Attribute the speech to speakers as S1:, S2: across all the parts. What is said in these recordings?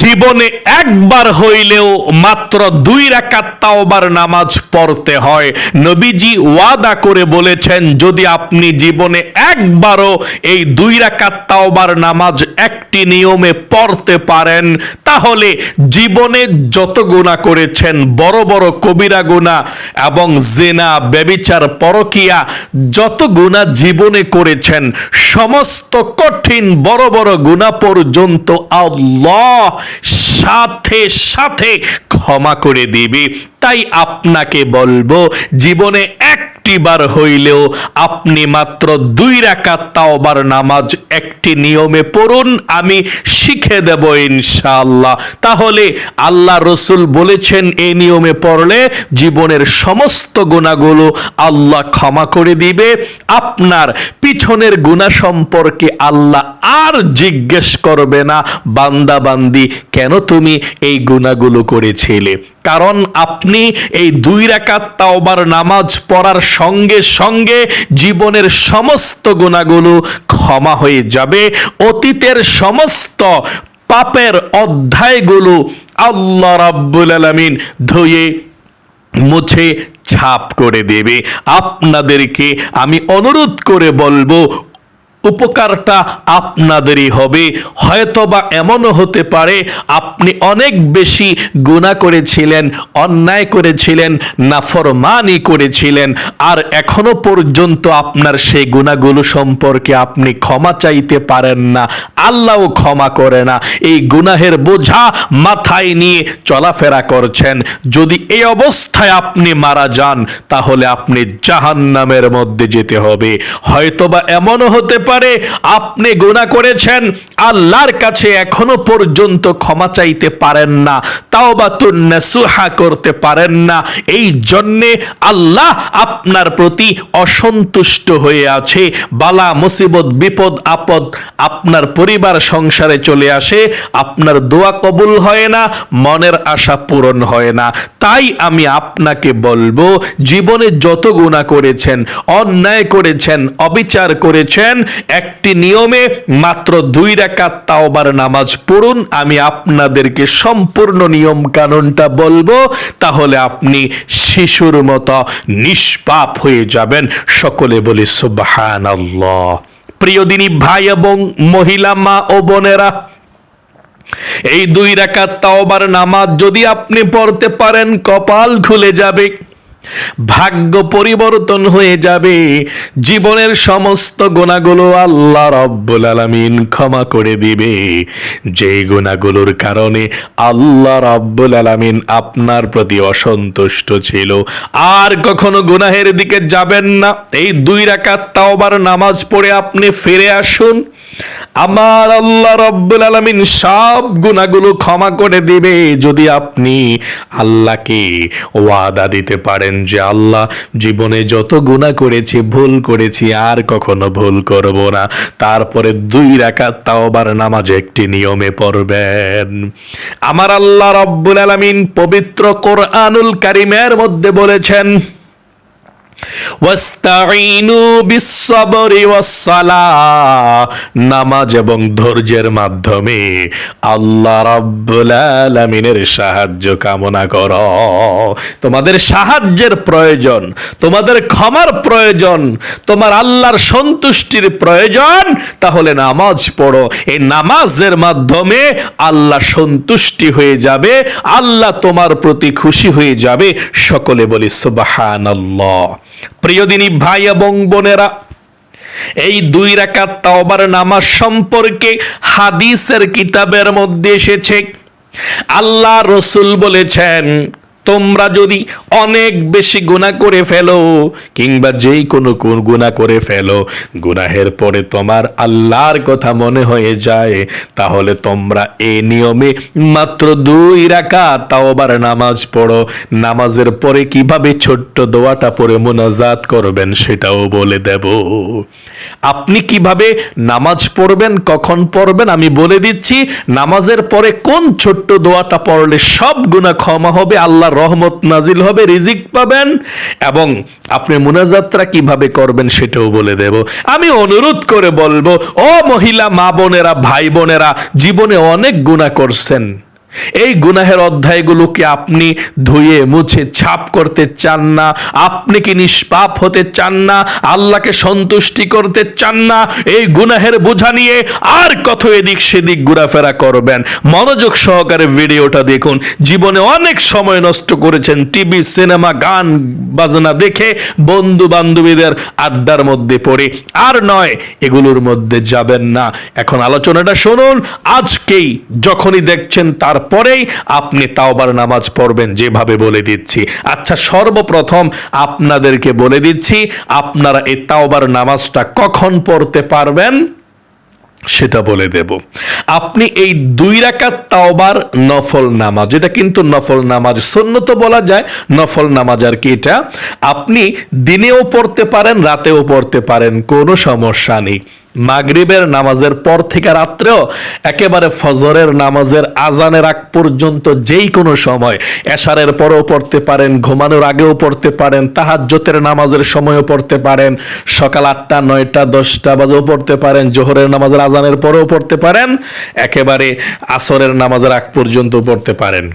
S1: জীবনে একবার হইলেও মাত্র দুই রাকাত তাওবার নামাজ পড়তে হয়। নবীজি ওয়াদা করে বলেছেন, যদি আপনি জীবনে একবারও এই দুই রাকাত তাওবার নামাজ একটি নিয়মে পড়তে পারেন, তাহলে জীবনে যত গুণা করেছেন, বড় বড় কবিরা গুণা এবং জেনা, ব্যবিচার, পরকিয়া, যত গুণা জীবনে করেছেন, সমস্ত কঠিন বড় বড় গুণা পর্যন্ত আল্লাহ সাথে সাথে ক্ষমা করে দিবে। তাই আপনাকে বলব জীবনে একটি বার হইলেও আপনি মাত্র দুই রাকাত তাওবার নামাজ একটি নিয়মে পড়ুন, আমি শিখে দেব ইনশাআল্লাহ। তাহলে আল্লাহ রসুল বলেছেন, এই নিয়মে পড়লে জীবনের সমস্ত গুণাগুলো আল্লাহ ক্ষমা করে দিবে। আপনার পিছনের গুণা সম্পর্কে আল্লাহ আর জিজ্ঞেস করবে না, বান্দা বান্দি কেন তুমি এই গুণাগুলো করেছিলে? কারণ আপনি এই দুই রাকাত তাওবার নামাজ পড়ার সঙ্গে সঙ্গে জীবনের সমস্ত গুণাগুলো ক্ষমা হয়ে যাবে। অতীতের সমস্ত পাপের অধ্যায়গুলো আল্লাহ রাব্বুল আলামিন ধুয়ে, মুছে, ছাপ করে দেবে। আপনাদেরকে আমি অনুরোধ করে বলব উপকারটা আপনাদেরই হবে। হয়তোবা এমনও হতে পারে, আপনি অনেক বেশি গুণা করেছিলেন, অন্যায় করেছিলেন, নাফরমানি করেছিলেন, আর এখনও পর্যন্ত আপনার সেই গুণাগুলো সম্পর্কে আপনি ক্ষমা চাইতে পারেন না, আল্লাহও ক্ষমা করে না। এই গুনাহের বোঝা মাথায় নিয়ে চলাফেরা করছেন। যদি এই অবস্থায় আপনি মারা যান, তাহলে আপনি জাহান্নামের মধ্যে যেতে হবে। হয়তোবা এমনও হতে পারে আপনি গুনাহ করেছেন, আল্লাহর কাছে এখনও পর্যন্ত ক্ষমা চাইতে পারেন না তাও বা নাসুহা করতে পারেন না। এই জন্যে আল্লাহ আপনার প্রতি অসন্তুষ্ট হয়ে আছে। বালা, মুসিবত, বিপদ, আপদ আপনার পরিবার, সংসারে চলে আসে, আপনার দোয়া কবুল হয় না, মনের আশা পূরণ হয় না। তাই আমি আপনাকে বলব, জীবনে যত গুণা করেছেন, অন্যায় করেছেন, অবিচার করেছেন একটি নিয়মে মাত্র দুই রাকাত তাওবার নামাজ পড়ুন। আমি আপনাদেরকে সম্পূর্ণ নিয়ম কানুনটা বলব, তাহলে আপনি শিশুর মতো নিষ্পাপ হয়ে যাবেন। সকলে বলি সুবহান প্রিয় দিনী ভাই এবং মহিলা মা ও বোনেরা, এই দুই রাকাত তাওবার নামাজ যদি আপনি পড়তে পারেন, কপাল খুলে যাবে। ভাগ্য পরিবর্তন হয়ে যাবে। জীবনের সমস্ত গুণাগুলো আল্লাহ রব্বুল আলামিন ক্ষমা করে দিবে। যে গুণাগুলোর কারণে আল্লাহ রব্বুল আলামিন আপনার প্রতি অসন্তুষ্ট ছিল। আর কখনো গুনাহের দিকে যাবেন না। এই দুই রাকাত তাওবার নামাজ পড়ে আপনি ফিরে আসুন। আমার আল্লাহ রব্বুল আলামিন সব গুণাগুলো ক্ষমা করে দিবে যদি আপনি আল্লাহকে ওয়াদা দিতে পারেন যে আল্লাহ, জীবনে যত গুণা করেছি, ভুল করেছি, আর কখনো ভুল করব না। তারপরে দুই রাকাত তাওবার নামাজ একটি নিয়মে পড়বেন। আমার আল্লাহ রব্বুল আলামিন পবিত্র কোরআনুল কারিমের মধ্যে বলেছেন নামাজ এবং ধৈর্যের মাধ্যমে আল্লাহ রাব্বুল আলামিনের সাহায্য কামনা করো। তোমাদের সাহায্যের প্রয়োজন, তোমাদের ক্ষমার প্রয়োজন, তোমার আল্লাহর সন্তুষ্টির প্রয়োজন, তাহলে নামাজ পড়ো। এই নামাজের মাধ্যমে আল্লাহ সন্তুষ্টি হয়ে যাবে, আল্লাহ তোমার প্রতি খুশি হয়ে যাবে। সকলে বলি সুবহানাল্লাহ। প্রিয়দিনী ভাই এবং বোনেরা, এই দুই রাকাত তাওবার নামাজ সম্পর্কে হাদিসের কিতাবের মধ্যে এসেছে, আল্লাহ রসুল বলেছেন তোমরা যদি অনেক বেশি গুণা করে ফেলো, কিংবা যেই কোনো গুণা করে ফেলো, গুনাহের পরে তোমার আল্লাহর কথা মনে হয়ে যায়, তাহলে তোমরা এই নিয়মে মাত্র দুই রাখা তাও আবার নামাজ পড়ো। নামাজের পরে কীভাবে ছোট্ট দোয়াটা পড়ে মোনাজাত করবেন সেটাও বলে দেব। আপনি কীভাবে নামাজ পড়বেন, কখন পড়বেন, আমি বলে দিচ্ছি, নামাজের পরে কোন ছোট্ট দোয়াটা পড়লে সব গুণা ক্ষমা হবে আল্লাহ রহমত নাজিল হবে, রিজিক পাবেন এবং আপনি মোনাজাতটা কীভাবে করবেন সেটাও বলে দেব। আমি অনুরোধ করে বলব, ও মহিলা, মা বোনেরা, ভাই বোনেরা, জীবনে অনেক গুণা করছেন। এই গুনাহের অধ্যায়গুলোকে আপনি ধুয়ে মুছে ছাপ করতে চান না? আপনি কি নিষ্পাপ হতে চান না? আল্লাহকে সন্তুষ্টি করতে চান না? এই গুনাহের বোঝা নিয়ে আর কত এদিক সেদিক ঘোরাফেরা করবেন? মনোযোগ সহকারে ভিডিওটা দেখুন। জীবনে অনেক সময় নষ্ট করেছেন টিভি, সিনেমা, গান, বাজনা দেখে বন্ধু বান্ধবীদের আড্ডার মধ্যে পড়ে। আর নয়, এগুলোর মধ্যে যাবেন না। এখন আলোচনাটা শুনুন। আজকেই যখনই দেখছেন, তারপরেই আপনি তাওবার নামাজ পড়বেন, যেভাবে বলে দিচ্ছি। আচ্ছা সর্বপ্রথম আপনাদেরকে বলে দিচ্ছি, আপনারা এই তাওবার নামাজটা কখন পড়তে পারবেন? সেটা বলে দেব। আপনি এই দুই রাকাত তাওবার নফল নামাজ, এটা কিন্তু নফল নামাজ, সুন্নত বলা যায়, নফল নামাজ আর কি এটা, আপনি দিনেও পড়তে পারেন, রাতেও পড়তে পারেন, কোনো সমস্যা নেই। মাগরিবের নামাজের পর থেকে রাত্রেও একেবারে ফজরের নামাজের আজানের আগ পর্যন্ত যেই কোনো সময় এশারের পরেও পড়তে পারেন, ঘুমানোর আগেও পড়তে পারেন তাহাজ্জতের নামাজের সময়ও পড়তে পারেন, সকাল আটটা, নয়টা, দশটা বাজেও পড়তে পারেন, জোহরের নামাজের আজানের পরেও পড়তে পারেন, একেবারে আসরের নামাজের আগ পর্যন্ত পড়তে পারেন।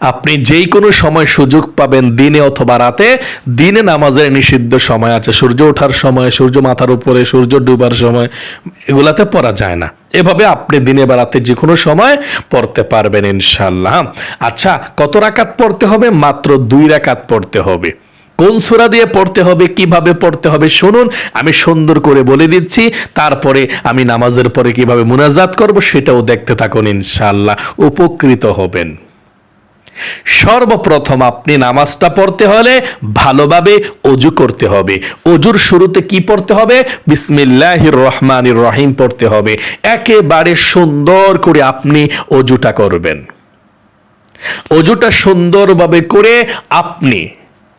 S1: আপনি যেই কোনো সময় সুযোগ পাবেন দিনে অথবা রাতে। দিনে নামাজের নিষিদ্ধ সময় আছে। সূর্য ওঠার সময়, সূর্য মাথার উপরে, সূর্য ডুবার সময়, এগুলাতে পড়া যায় না। এভাবে আপনি দিনে বা রাতে যে কোনো সময় পড়তে পারবেন ইনশাল্লাহ আচ্ছা কত রাকাত পড়তে হবে? মাত্র দুই রাকাত পড়তে হবে। কোন সূরা দিয়ে পড়তে হবে? কীভাবে পড়তে হবে? শুনুন, আমি সুন্দর করে বলে দিচ্ছি। তারপরে আমি নামাজের পরে কীভাবে মুনাজাত করব সেটাও দেখতে থাকুন ইনশাল্লাহ উপকৃত হবেন। সর্বপ্রথম আপনি নামাজটা পড়তে হলে ভালোভাবে অজু করতে হবে। অজুর শুরুতে কি পড়তে হবে? বিসমিল্লাহির রহমানির রহিম পড়তে হবে। একেবারে সুন্দর করে আপনি অজুটা করবেন। অজুটা সুন্দরভাবে করে আপনি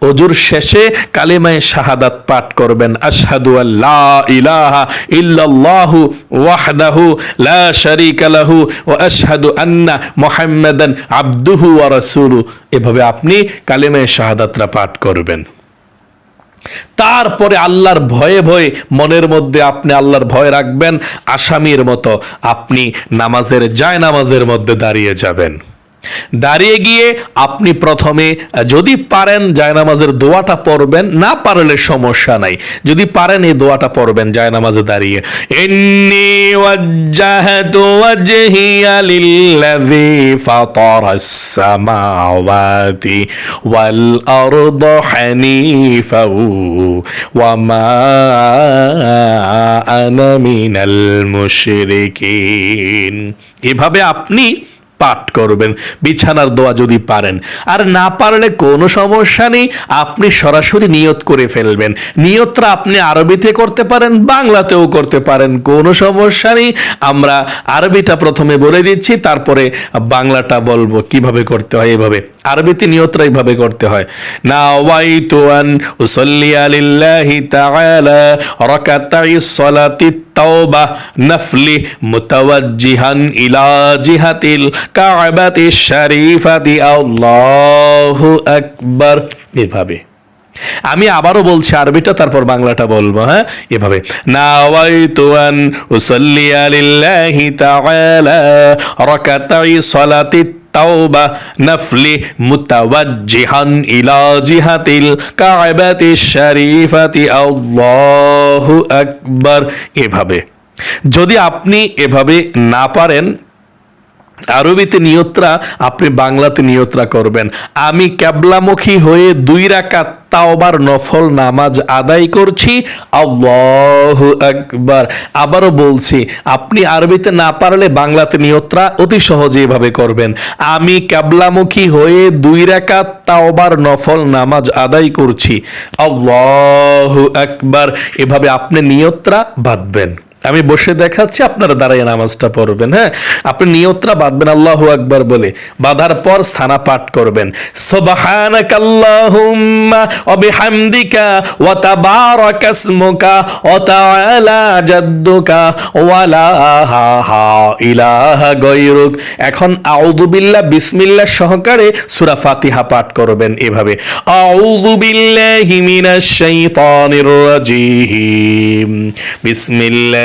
S1: অজুর শেষে কালেমায় শাহাদাত পাঠ করবেন। আশহাদু আল্লাহ ইলাহা ইল্লাল্লাহু ওয়াহদাহু লা শারীকা লাহু ওয়া আশহাদু আন্না মুহাম্মাদান আবদুহু ওয়া রাসূলু এভাবে আপনি কালেমায় শাহাদাতরা পাঠ করবেন। তারপরে আল্লাহর ভয়ে ভয়ে মনের মধ্যে আপনি আল্লাহর ভয় রাখবেন। আসামির মতো আপনি নামাজের যায় নামাজের মধ্যে দাঁড়িয়ে যাবেন। দাঁড়িয়ে গিয়ে আপনি প্রথমে, যদি পারেন জায়নামাজের দোয়াটা পড়বেন, না পারলে সমস্যা নাই। যদি পারেন এই দোয়াটা পড়বেন জায়নামাজে দাঁড়িয়ে। ওয়াল মিনাল এভাবে আপনি পাঠ করবেন, বিছানার দোয়া যদি পারেন। আর না পারলে কোনো সমস্যা নেই, আপনি সরাসরি নিয়ত করে ফেলবেন। নিয়তটা আপনি আরবিতে করতে পারেন, বাংলাতেও করতে পারেন, কোনো সমস্যা নেই। আমরা আরবিটা প্রথমে বলে দিচ্ছি, তারপরে বাংলাটা বলব, কীভাবে করতে হয় এভাবে। আরবিতে নিয়তরা এইভাবে করতে হয়। না ওয়াই তো উসল্লিয়া তাওবা মুতাওয়াজ্জিহান ইলা জিহাতিল কাবাতি শারিফাতি আল্লাহ আকবর। এভাবে। আমি আবারও বলছি, আরবিটা তারপর বাংলাটা বলব হ্যাঁ? এভাবে। নাওয়াইতু আন উসাল্লি আলিল্লাহি তাআলা রাকাতাই সালাতি তাওবা নাফলি মুতাওয়াজ্জিহান ইলা জিহাতিল কাবাতি শরীফাতি আল্লাহু আকবর। এভাবে। যদি আপনি এভাবে না পারেন আরবিতে নিয়ত্রা, আপনি বাংলাতে নিয়ত্রা করবেন। আমি ক্যাবলামুখী হয়ে দুই রাকাত তাওবার নফল নামাজ আদায় করছি। আল্লাহ আকবার। আবারও বলছি, আপনি আরবিতে না পারলে বাংলাতে নিয়ত্রা অতি সহজে এভাবে করবেন। আমি ক্যাবলামুখী হয়ে দুই রাকাত তাওবার নফল নামাজ আদায় করছি। আল্লাহ আকবার। এভাবে আপনি নিয়ত্রা বাঁধবেন। আমি বসে দেখাচ্ছি, আপনারা দাঁড়িয়ে নামাজটা পড়বেন হ্যাঁ? আপনি নিয়তরা বাঁধবেন, আল্লাহু আকবার বলে। বাঁধার পর স্থানা পাঠ করবেন। এখন আউযু বিল্লাহ, বিসমিল্লাহ সহকারে সূরা ফাতিহা পাঠ করবেন এভাবে। আউযু বিল্লাহি মিনাশ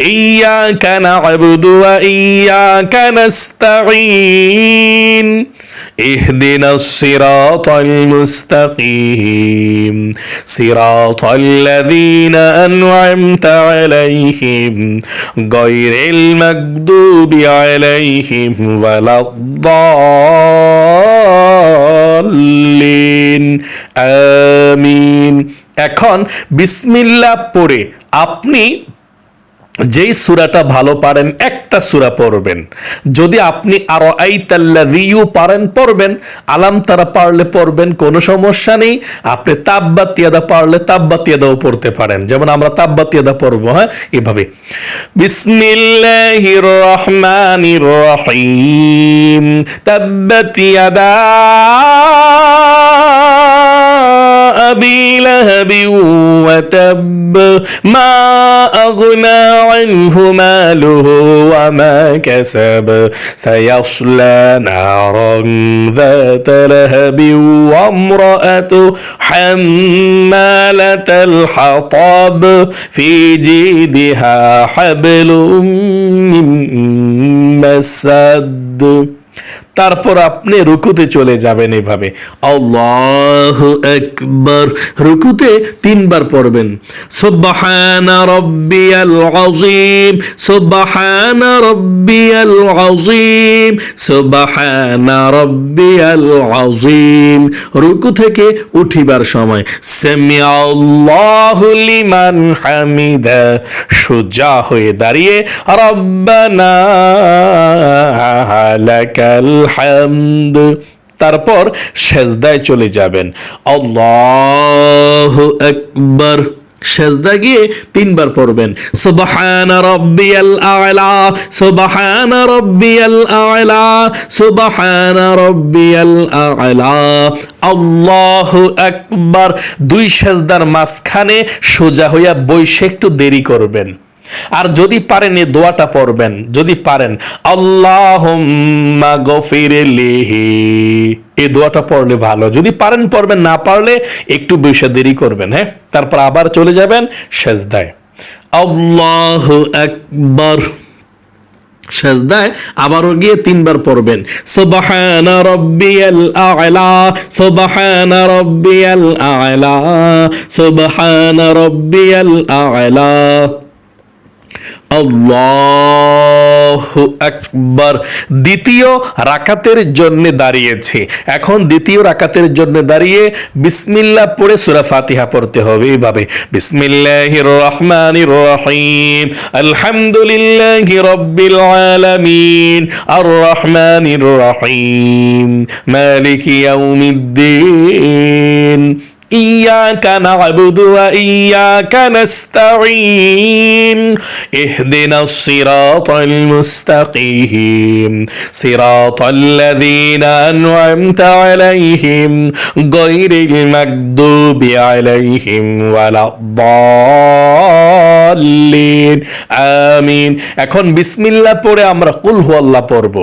S1: إياك نعبد وإياك نستعين اهدنا الصراط المستقيم صراط الذين أنعمت عليهم غير المكذوب عليهم ولا الضالين آمين এখন বিসমিল্লাহ পড়ে আপনি যেই সুরাটা ভালো পারেন, একটা সুরা পড়বেন। যদি আপনি আরও আইতাল্লাযিউ পারেন, পড়বেন। আলাম তারা পারলে পড়বেন, কোনো সমস্যা নেই। আপনি তাব্বাতিয়াদা পারলে তাব্বাতিয়াদাও পড়তে পারেন। যেমন আমরা তাব্বাতিয়াদা পড়ব হ্যাঁ? এভাবে। বিসমিল্লাহির রহমানির রহিম। তাব্বাতিয়াদা أبي لهب وتب ما أغنى عنه ماله وما كسب. سيصلى نارا ذات لهب وامرأته حمالة الحطب. في جيدها حبل من مسد. তারপর আপনি রুকুতে চলে যাবেন এভাবে। আল্লাহ একবার রুকুতে তিনবার পড়বেন। সুবহানা রব্বিয়াল আযীম, সুবহানা রব্বিয়াল আযীম, সুবহানা রব্বিয়াল আযীম। রুকু থেকে উঠিবার সময় সামি আল্লাহু লিমান হামিদা, সোজা হয়ে দাঁড়িয়ে, রব্বানা লাকাল হামদ তারপর সেজদায় চলে যাবেন। আল্লাহু আকবার। সেজদা গিয়ে তিনবার পড়বেন। সুবহানা আ'লা আ'লা আ'লা। দুই সেজদার মাঝখানে সোজা হইয়া বৈশে একটু দেরি করবেন। আর যদি পারেন এই দোয়াটা পড়বেন, যদি পারেন গফিরলিহি এই দোয়াটা পড়লে ভালো। যদি পারেন পড়বেন, না পারলে একটু বেশি দেরি করবেন হ্যাঁ? তারপর আবার চলে যাবেন সেজদায়। আল্লাহু আকবার সেজদায় আবারও গিয়ে তিনবার পড়বেন। সুবহানা রাব্বিয়াল আ'লা সুবহানা রাব্বিয়াল আ'লা সুবহানা আ'লা আকবার। দ্বিতীয় রাকাতের জন্য দাঁড়িয়েছে। এখন দ্বিতীয় রাকাতের জন্য দাঁড়িয়ে বিসমিল্লাহ পড়ে সূরা ফাতিহা পড়তে হবে। এইভাবে বিসমিল্লাহির রহমানির রহিম, আলহামদুলিল্লাহি রাব্বিল আলামিন আর রহমানির রহিম, মালিকি ইয়াউমিদ্দিন। إياك نعبد وإياك نستعين اهدنا الصراط المستقيم صراط الذين أنعمت عليهم غير المكذوب عليهم ولا الضالين آمين এখন বিসমিল্লাহ পড়ে আমরা কুল হু আল্লাহ পড়বো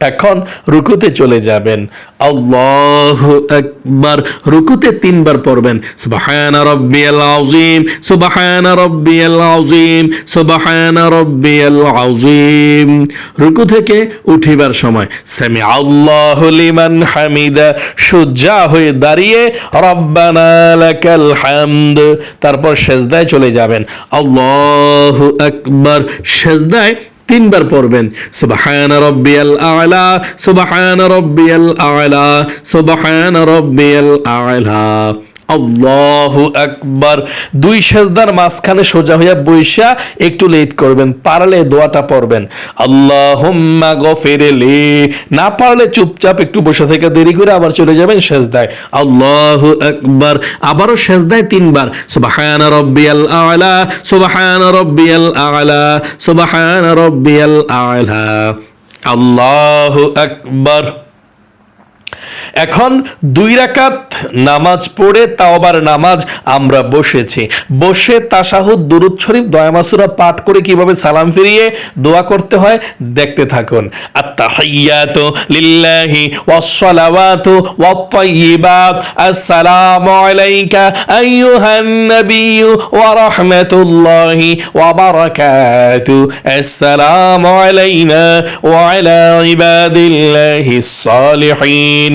S1: এখন রুকুতে চলে যাবেন। আল্লাহ একবার রুকুতে তিনবার পড়বেন। সুবহান রাব্বিয়াল আযীম, সুবহান রাব্বিয়াল আযীম, সুবহান রাব্বিয়াল আযীম। রুকু থেকে উঠিবার সময় সামি আল্লাহু লিমান হামিদা সুজা হয়ে দাঁড়িয়ে রব্বানা লাকাল হামদ, তারপর সেজদায় চলে যাবেন। আল্লাহু আকবার, সেজদায় তিনবার পড়বেন। সুবাহান রব্বিয়াল আলা সুবাহান রব্বিয়াল আলা সুবাহান রব্বিয়াল আলা। আল্লাহু আকবার। দুই সেজদার মাঝখানে সোজা হইয়া বৈশা একটু লেট করবেন, পারলে দোয়াটা পড়বেন। আল্লাহুম্মা গফিরলি। না পারলে চুপচাপ একটু বসে থেকে দেরি করে আবার চলে যাবেন সেজদায়। আল্লাহু আকবার। আবারও সেজদায় তিনবার। সুবহান রব্বিয়াল আলা, সুবহান রব্বিয়াল আলা, সুবহান রব্বিয়াল আলা। আল্লাহু আকবার। এখন দুই রাকাত নামাজ পড়ে তাওবার নামাজ আমরা বসেছি। বসে তাসাহুদ দুরুদ শরীফ দয়ামাসুরা পাঠ করে কীভাবে সালাম ফিরিয়ে দোয়া করতে হয় দেখতে থাকুন। আত্তাহিয়াতু লিল্লাহি ওয়াসসালাওয়াতু ওয়াত-তাইয়্যিবাত আসসালামু আলাইকা আইয়ুহান নাবিয়্যু ওয়া রাহমাতুল্লাহি ওয়া বারাকাতু। আসসালামু আলাইনা ওয়া আলা ইবাদিল্লাহিস সালিহিন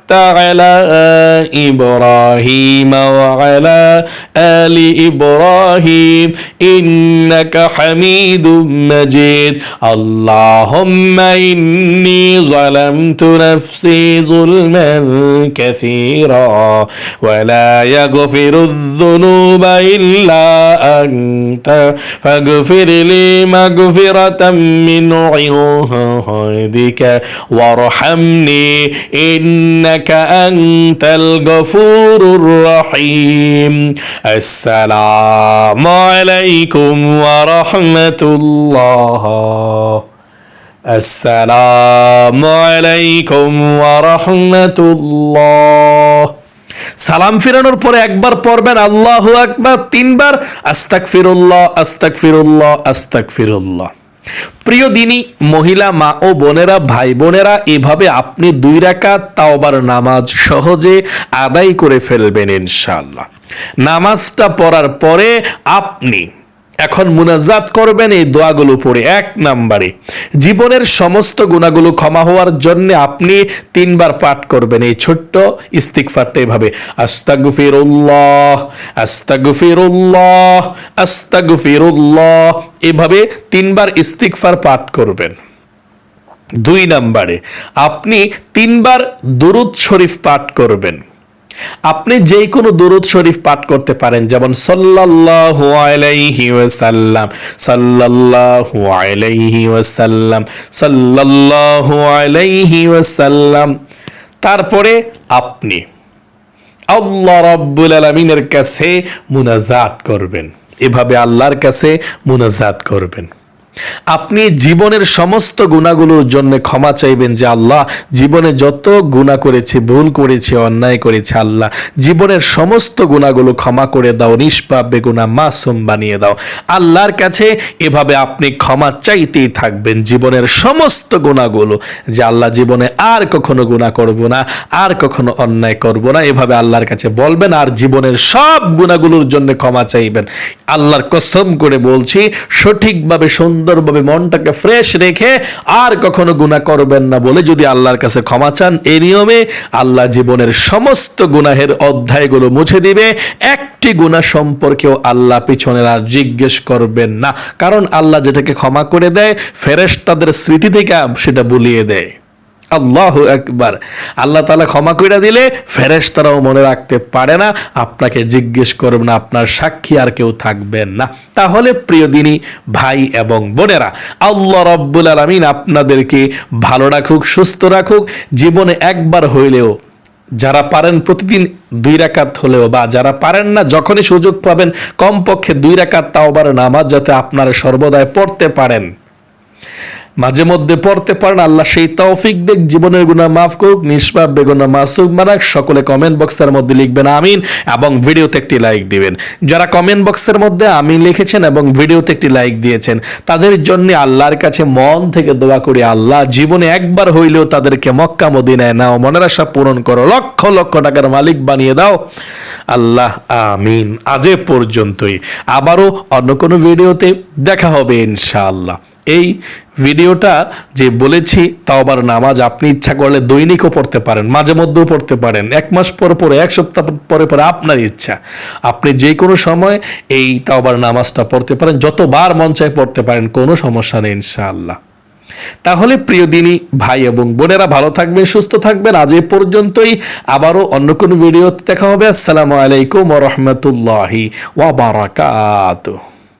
S1: على إبراهيم وعلى آل إبراهيم إنك حميد مجيد. اللهم إني ظلمت نفسي ظلما كثيرا ولا يغفر الذنوب إلا أنت. فاغفر لي مغفرة من عندك وارحمني إنك أنت الغفور الرحيم السلام عليكم ورحمة الله السلام عليكم ورحمة الله সালাম ফিরানোর পরে একবার পড়বেন আল্লাহু আকবার তিনবার আস্তাক ফিরুল্লাহ আস্তাক ফিরুল্লাহ আস্তাক ফিরুল্লাহ প্রিয় দিনই মহিলা মা ও বোনেরা, ভাই বোনেরা, এভাবে আপনি দুই রাকাত তাওবার নামাজ সহজে আদায় করে ফেলবেন ইনশাআল্লাহ। নামাজটা পড়ার পরে আপনি এখন মুনাজাত করবেন এই দোয়াগুলো পড়ে। এক নাম্বারে, জীবনের সমস্ত গুণাগুলো ক্ষমা হওয়ার জন্য আপনি তিনবার পাঠ করবেন। এই ছোট্ট ইস্তিকফারটা এভাবে, আস্তাগফিরুল্লাহ আস্তাগফিরুল্লাহ আস্তাগফিরুল্লাহ, এভাবে তিনবার ইস্তিকফার পাঠ করবেন। দুই নাম্বারে, আপনি তিনবার দুরুদ শরীফ পাঠ করবেন। আপনি যে কোনো দুরুদ শরীফ পাঠ করতে পারেন, যেমন সাল্লাল্লাহু আলাইহি ওয়াসাল্লাম, সাল্লাল্লাহু আলাইহি ওয়াসাল্লাম, সাল্লাল্লাহু আলাইহি ওয়াসাল্লাম। তারপরে আপনি আল্লাহ রাব্বুল আলামিনের কাছে মুনাজাত করবেন। এভাবে আল্লাহর কাছে মুনাজাত করবেন। আপনি জীবনের সমস্ত গুণাগুলোর জন্য ক্ষমা চাইবেন যে আল্লাহ, জীবনে যত গুণা করেছি, ভুল করেছি, অন্যায় করেছি, আল্লাহ, জীবনের সমস্ত গুণাগুলো ক্ষমা করে দাও, নিষ্পাপ, বেগুনা, মাসুম বানিয়ে দাও। আল্লাহর কাছে এভাবে আপনি ক্ষমা চাইতেই থাকবেন জীবনের সমস্ত গুণাগুলো, যে আল্লাহ জীবনে আর কখনো গুণা করব না, আর কখনো অন্যায় করব না। এভাবে আল্লাহর কাছে বলবেন, আর জীবনের সব গুণাগুলোর জন্য ক্ষমা চাইবেন। আল্লাহর কসম করে বলছি, সঠিকভাবে সুন্দরভাবে মনটাকে ফ্রেশ রেখে আর কখনো গুণা করবেন না বলে যদি আল্লাহর কাছে ক্ষমা চান এই নিয়মে আল্লাহ জীবনের সমস্ত গুনাহের অধ্যায়গুলো মুছে দিবে। একটি গুণা সম্পর্কেও আল্লাহ পিছনের আর জিজ্ঞেস করবেন না। কারণ আল্লাহ যেটাকে ক্ষমা করে দেয় ফেরেশ তাদের স্মৃতি থেকে সেটা বুলিয়ে দেয়। আল্লাহ একবার আল্লাহ তালা ক্ষমা করে দিলে ফেরেশতারাও মনে রাখতে পারে না। আপনাকে জিজ্ঞেস করবে না, আপনার সাক্ষী আর কেউ থাকবেন না। তাহলে প্রিয় দিনী, ভাই এবং বোনেরা, আল্লাহ রব্বুল আলমিন আপনাদেরকে ভালো রাখুক, সুস্থ রাখুক। জীবনে একবার হইলেও, যারা পারেন প্রতিদিন দুই রাকাত হলেও বা যারা পারেন না, যখনই সুযোগ পাবেন, কমপক্ষে দুই রাকাত তাওবার নামাজ যাতে আপনারা সর্বদাই পড়তে পারেন। মাঝে মধ্যে পড়তে পারেন, আল্লাহ সেই তৌফিক দেখ, জীবনের গুণা মাফ করুক, নিষ্পাপ বেগুনা মাসুক মারাক সকলে কমেন্ট বক্সের মধ্যে লিখবেন আমিন এবং ভিডিওতে একটি লাইক দিবেন। যারা কমেন্ট বক্সের মধ্যে আমিন লিখেছেন এবং ভিডিওতে একটি লাইক দিয়েছেন, তাদের জন্য আল্লাহর কাছে মন থেকে দোয়া করি, আল্লাহ জীবনে একবার হইলেও তাদেরকে মক্কা, মদিনায় নাও, মনের আশা পূরণ করো, লক্ষ লক্ষ টাকার মালিক বানিয়ে দাও। আল্লাহ আমিন। আজ পর্যন্তই। আবারও অন্য কোনো ভিডিওতে দেখা হবে ইনশাআল্লাহ। এই ভিডিওটা যে বলেছি তাওবার নামাজ আপনি ইচ্ছা করলে দৈনিকও পড়তে পারেন, মাঝে মধ্যেও পড়তে পারেন। এক মাস পরে পরে, এক সপ্তাহ পরে পরে আপনার ইচ্ছা। আপনি যে কোনো সময় এই তাওবার নামাজটা পড়তে পারেন, যতবার মন চায় পড়তে পারেন, কোনো সমস্যা নেই ইনশাআল্লাহ। তাহলে প্রিয় দিনী, ভাই এবং বোনেরা ভালো থাকবেন, সুস্থ থাকবেন। আজ এ পর্যন্তই, আবারও অন্য কোনো ভিডিওতে দেখা হবে। আসসালামু আলাইকুম রাহমাতুল্লাহি ওয়া বারাকাতুহু।